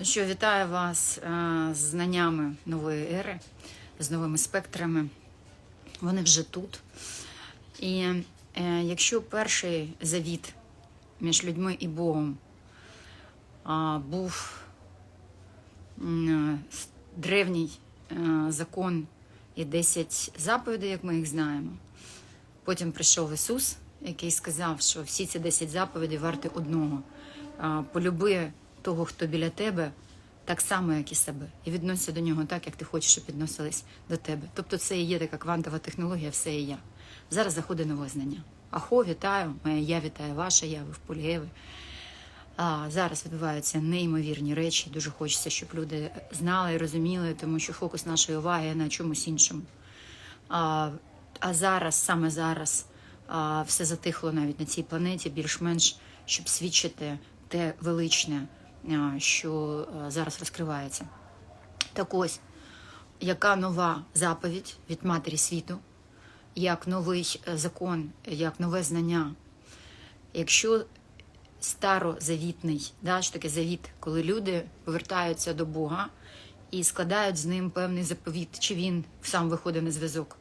Ну що, вітаю вас е, з знаннями нової ери, з новими спектрами. Вони вже тут. І е, якщо перший завіт між людьми і Богом був е, древній закон і 10 заповідей, як ми їх знаємо. Потім прийшов Ісус, який сказав, що всі ці 10 заповідей варті одного. Полюби того, хто біля тебе, так само, як і себе, і відносься до нього так, як ти хочеш, щоб відносились до тебе. Тобто це і є така квантова технологія, все і я. Зараз заходить нове знання. Ахо, вітаю, моя я вітаю ваша, я ви в Пульгеви. А, зараз відбуваються неймовірні речі. Дуже хочеться, щоб люди знали і розуміли, тому що фокус нашої уваги на чомусь іншому. А, а зараз, саме зараз, а, все затихло навіть на цій планеті, більш-менш, щоб свідчити те величне, що зараз розкривається. Так ось, яка нова заповідь від Матері світу, як новий е, закон, як нове знання. Якщо старозавітний, да, що таке завіт, коли люди повертаються до Бога і складають з ним певний заповіт, чи він сам виходить на зв'язок.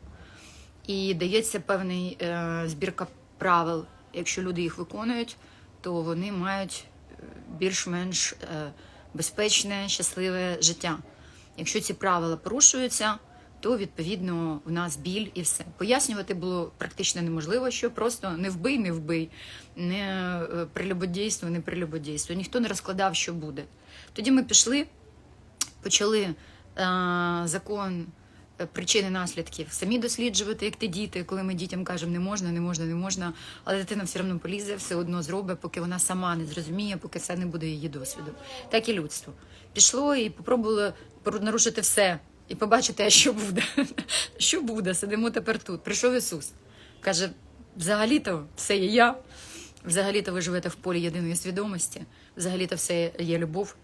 І дається певний е, збірка правил. Якщо люди їх виконують, то вони мають е, більш-менш е, безпечне, щасливе життя. Якщо ці правила порушуються, то відповідно у нас біль і все. Пояснювати було практично неможливо, що просто не вбий, не вбий, не е, прелюбодійство, не прелюбодійство. Ніхто не розкладав, що буде. Тоді ми пішли, почали е, закон причини наслідків самі досліджувати, як ти діти, коли ми дітям кажемо не можна, не можна, не можна, але дитина все одно полізе, все одно зробить, поки вона сама не зрозуміє, поки це не буде її досвідом. Так і людство пішло і попробувало нарушити все і побачити, а що буде. Що буде? Сидимо тепер тут. Прийшов Ісус. Каже: взагалі-то все є я. Взагалі-то ви живете в полі єдиної свідомості, взагалі-то все є любов.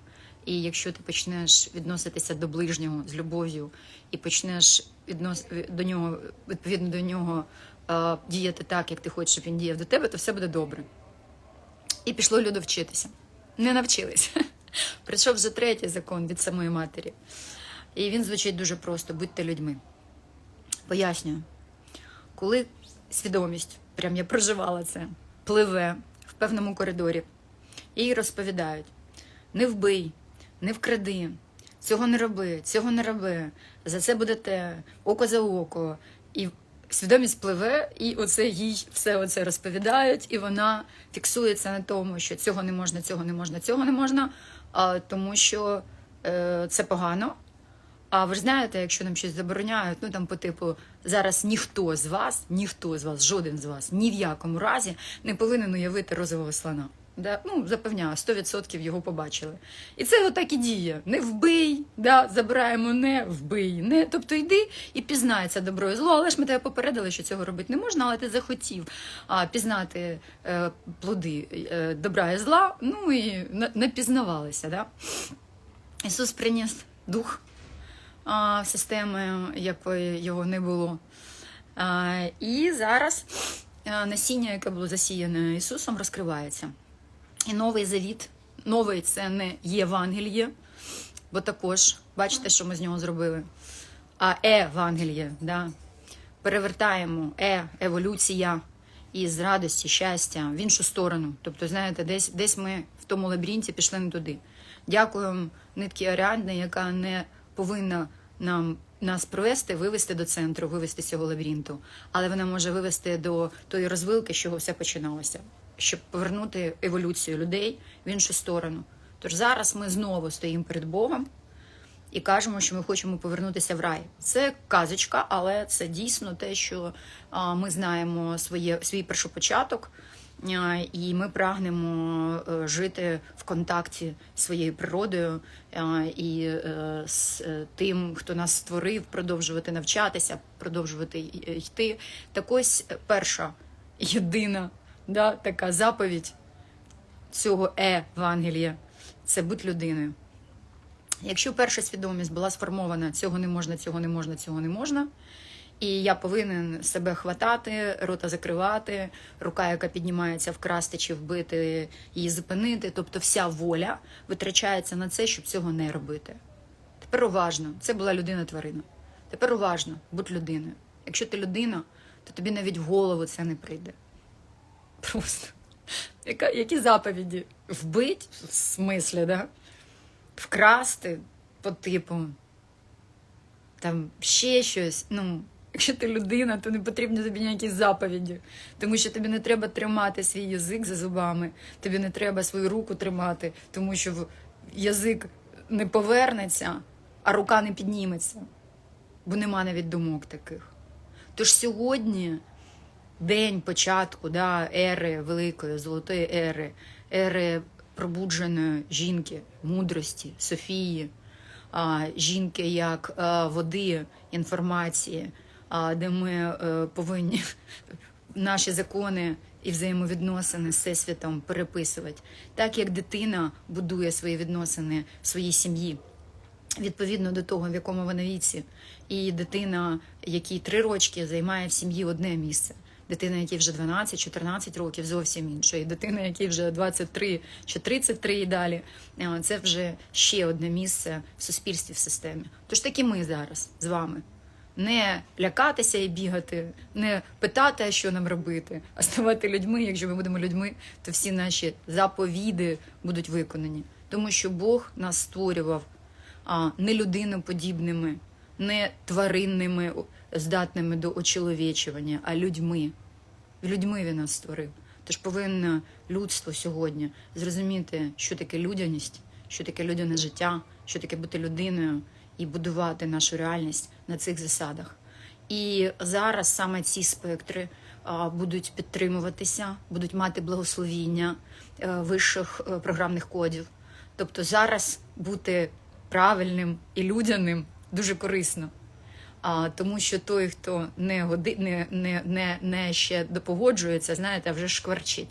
І якщо ти почнеш відноситися до ближнього з любов'ю і почнеш віднос... до нього, відповідно до нього е, діяти так, як ти хочеш, щоб він діяв до тебе, то все буде добре. І пішло люди вчитися. Не навчились. Прийшов вже третій закон від самої матері. І він звучить дуже просто: будьте людьми. Пояснюю, коли свідомість, прям я проживала це, пливе в певному коридорі, їй розповідають: не вбий, не вкради, цього не роби, цього не роби, за це буде те, око за око. І свідомість пливе, і оце їй все оце розповідають, і вона фіксується на тому, що цього не можна, цього не можна, цього не можна, а, тому що е, це погано. А ви ж знаєте, якщо нам щось забороняють, ну там по типу зараз ніхто з вас, ніхто з вас, жоден з вас, ні в якому разі не повинен уявити розового слона. Да? Ну, запевняю, 100% його побачили. І це отак і діє. Не вбий, да? забираємо не вбий. Не. Тобто йди і пізнай це добро і зло. Але ж ми тебе попередили, що цього робити не можна, але ти захотів а, пізнати е, плоди е, добра і зла, ну і не пізнавалися. Да? Ісус приніс дух а, в системи, якої його не було. А, і зараз насіння, яке було засіяне Ісусом, розкривається. І новий завіт, новий це не Євангеліє, бо також, бачите, що ми з нього зробили. А Евангеліє, да? перевертаємо е, еволюція із радості, щастя в іншу сторону. Тобто, знаєте, десь, десь ми в тому лабіринті пішли не туди. Дякуємо нитки Аріадни, яка не повинна нам нас провести, вивести до центру, вивести з цього лабіринту, але вона може вивести до тої розвилки, з чого все починалося, щоб повернути еволюцію людей в іншу сторону. Тож зараз ми знову стоїмо перед Богом і кажемо, що ми хочемо повернутися в рай. Це казочка, але це дійсно те, що ми знаємо своє, свій першопочаток, і ми прагнемо е, жити в контакті з своєю природою і е, з е, тим, хто нас створив, продовжувати навчатися, продовжувати йти. Так ось перша єдина да, така заповідь цього Евангелія це будь людиною. Якщо перша свідомість була сформована, цього не можна, цього не можна, цього не можна, І я повинен себе хватати, рота закривати, рука, яка піднімається вкрасти чи вбити, її зупинити. Тобто вся воля витрачається на це, щоб цього не робити. Тепер уважно, це була людина-тварина. Тепер уважно, будь людиною. Якщо ти людина, то тобі навіть в голову це не прийде. Просто. Яка, які заповіді? Вбить в смислі, да? Вкрасти по типу. Там ще щось. Ну, якщо ти людина, то не потрібні тобі ніякі заповіді. Тому що тобі не треба тримати свій язик за зубами, тобі не треба свою руку тримати, тому що язик не повернеться, а рука не підніметься. Бо нема навіть думок таких. Тож сьогодні день початку да, ери великої золотої ери, ери пробудженої жінки, мудрості, Софії, жінки як а, води, інформації, де ми е, повинні наші закони і взаємовідносини з всесвітом переписувати, так як дитина будує свої відносини своїй сім'ї відповідно до того, в якому вона віці. І дитина, якій три рочки, займає в сім'ї одне місце. Дитина, якій вже 12-14 років, зовсім інше. І дитина, якій вже 23 чи 33 і далі, е, це вже ще одне місце в суспільстві, в системі. Тож такі ми зараз з вами. Не лякатися і бігати, не питати, що нам робити, а ставати людьми. Якщо ми будемо людьми, то всі наші заповіди будуть виконані. Тому що Бог нас створював а, не людиноподібними, не тваринними, здатними до очеловічування, а людьми. Людьми він нас створив. Тож повинно людство сьогодні зрозуміти, що таке людяність, що таке людяне життя, що таке бути людиною і будувати нашу реальність на цих засадах. І зараз саме ці спектри будуть підтримуватися, будуть мати благословіння е, вищих е, програмних кодів. Тобто зараз бути правильним і людяним дуже корисно. А, тому що той, хто не годи, не, не, не, не ще допогоджується, знаєте, вже шкварчить,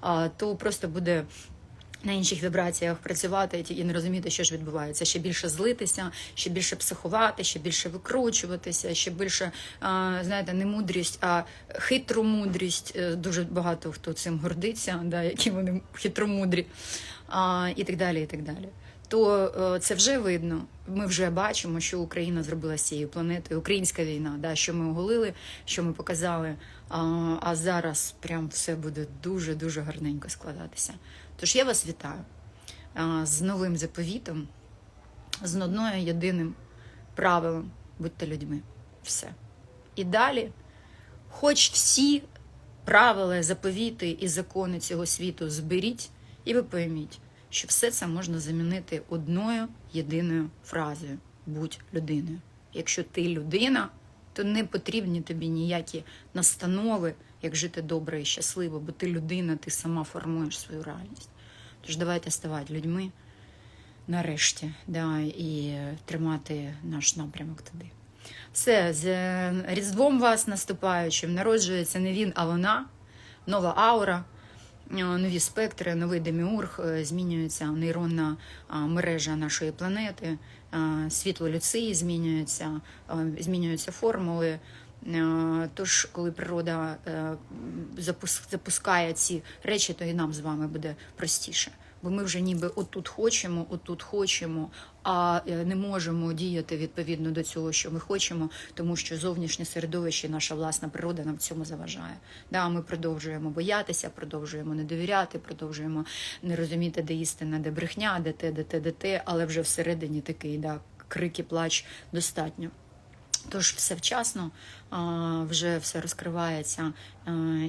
а, то просто буде на інших вібраціях працювати і не розуміти, що ж відбувається. Ще більше злитися, ще більше психувати, ще більше викручуватися, ще більше, знаєте, не мудрість, а хитру мудрість. Е, Дуже багато хто цим гордиться, да, які вони хитромудрі, і так далі. і так далі то е, це вже видно. Ми вже бачимо, що Україна зробила з цією планетою. Українська війна, да, що ми оголили, що ми показали. А, а зараз прям все буде дуже дуже гарненько складатися. Тож я вас вітаю з новим заповітом, з одною єдиним правилом будьте людьми. Все. І далі, хоч всі правила, заповіти і закони цього світу зберіть, і ви пойміть, що все це можна замінити одною єдиною фразою будь людиною. Якщо ти людина, то не потрібні тобі ніякі настанови, як жити добре і щасливо, бо ти людина, ти сама формуєш свою реальність. Тож давайте ставати людьми нарешті, да, і тримати наш напрямок туди. Все, з Різдвом вас наступаючим народжується не він, а вона, нова аура, нові спектри, новий деміург, е, змінюється нейронна мережа нашої планети, світло Люції змінюється, змінюються формули. Е, Тож, коли природа е, запускає ці речі, то і нам з вами буде простіше. Бо ми вже ніби отут хочемо, отут хочемо, а е, не можемо діяти відповідно до цього, що ми хочемо, тому що зовнішнє середовище, наша власна природа нам в цьому заважає. Да, ми продовжуємо боятися, продовжуємо не довіряти, продовжуємо не розуміти, де істина, де брехня, де те, де те, де те, але вже всередині такий да, крики, плач достатньо. Тож все вчасно, вже все розкривається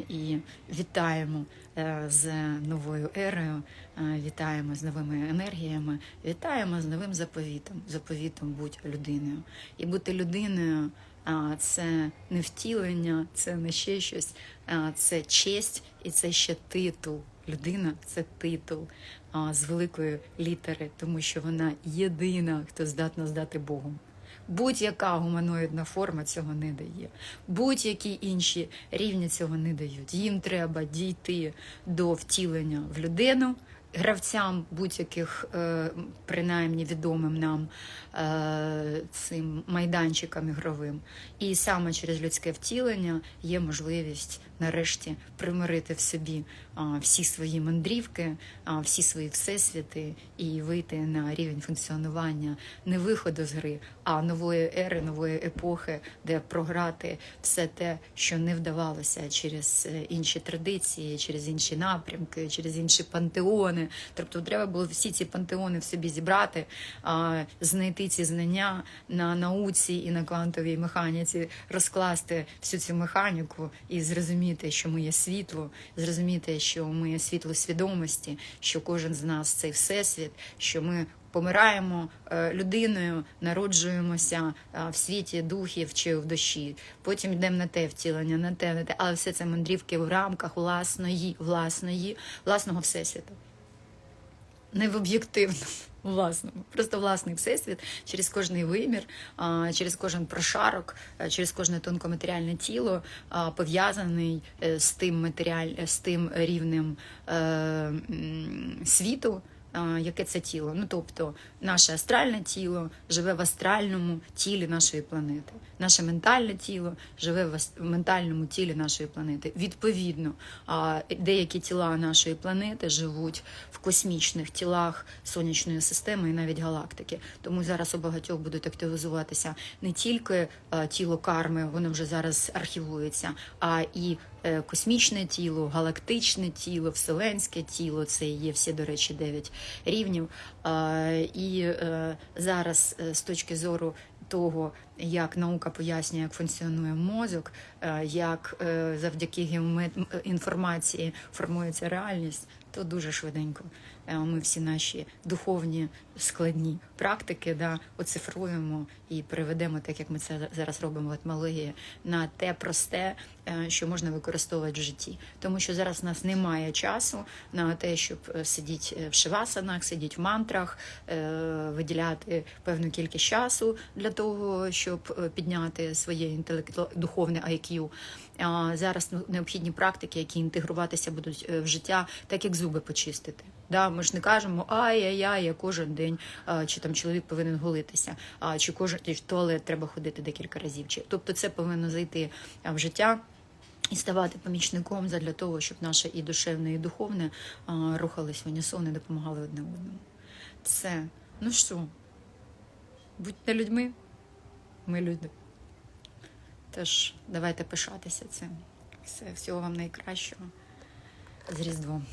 і вітаємо е, з новою ерою, вітаємо з новими енергіями, вітаємо з новим заповітом. Заповітом будь людиною. І бути людиною це не втілення, це не ще щось, це честь і це ще титул. Людина це титул з великої літери, тому що вона єдина, хто здатна здати Богом. Будь-яка гуманоїдна форма цього не дає. Будь-які інші рівні цього не дають. Їм треба дійти до втілення в людину, гравцям будь-яких, е, принаймні відомим нам е, цим майданчикам ігровим. І саме через людське втілення є можливість нарешті примирити в собі всі свої мандрівки, всі свої всесвіти і вийти на рівень функціонування не виходу з гри, а нової ери, нової епохи, де програти все те, що не вдавалося через е, інші традиції, через інші напрямки, через інші пантеони. Тобто треба було всі ці пантеони в собі зібрати, знайти ці знання на науці і на квантовій механіці, розкласти всю цю механіку і зрозуміти, що ми є світло, зрозуміти, що ми є світло свідомості, що кожен з нас цей всесвіт, що ми. Помираємо е, людиною, народжуємося е, в світі духів чи в душі. Потім йдемо на те втілення, на те, на те, але все це мандрівки в рамках власної, власної, власного всесвіту не в об'єктивному, власному, просто власний всесвіт через кожний вимір, через кожен прошарок, через кожне тонкоматеріальне тіло пов'язаний е, з тим матеріаль, з тим рівнем е, світу. А, Яке це тіло? Ну тобто, наше астральне тіло живе в астральному тілі нашої планети. Наше ментальне тіло живе в ментальному тілі нашої планети. Відповідно, деякі тіла нашої планети живуть в космічних тілах сонячної системи і навіть галактики. Тому зараз у багатьох будуть активізуватися не тільки е, тіло карми, воно вже зараз архівується, а і е, космічне тіло, галактичне тіло, вселенське тіло. Це є всі, до речі, дев'ять рівнів. Е, І е, зараз е, з точки зору того, як наука пояснює, як функціонує мозок, е, як е, завдяки інформації формується реальність, то дуже швиденько е, ми всі наші духовні складні практики да, оцифруємо і переведемо, так як ми це зараз робимо в етмології, на те просте, е, що можна використовувати в житті. Тому що зараз у нас немає часу на те, щоб е, сидіти в шивасанах, сидіти в мантрах, виділяти певну кількість часу для того, щоб підняти своє інтелекту духовне IQ. Зараз ну, необхідні практики, які інтегруватися будуть е, в життя, так як зуби почистити. Да, ми ж не кажемо ай-яй-яй, я кожен день, чи там чоловік повинен голитися, а чи кожен в туалет треба ходити декілька разів. Чи тобто це повинно зайти в життя. І ставати помічником для того, щоб наше і душевне, і духовне рухались в унісон і допомагали одне одному. Це ну що, будьте людьми, ми люди. Тож давайте пишатися цим. Все, всього вам найкращого з Різдвом.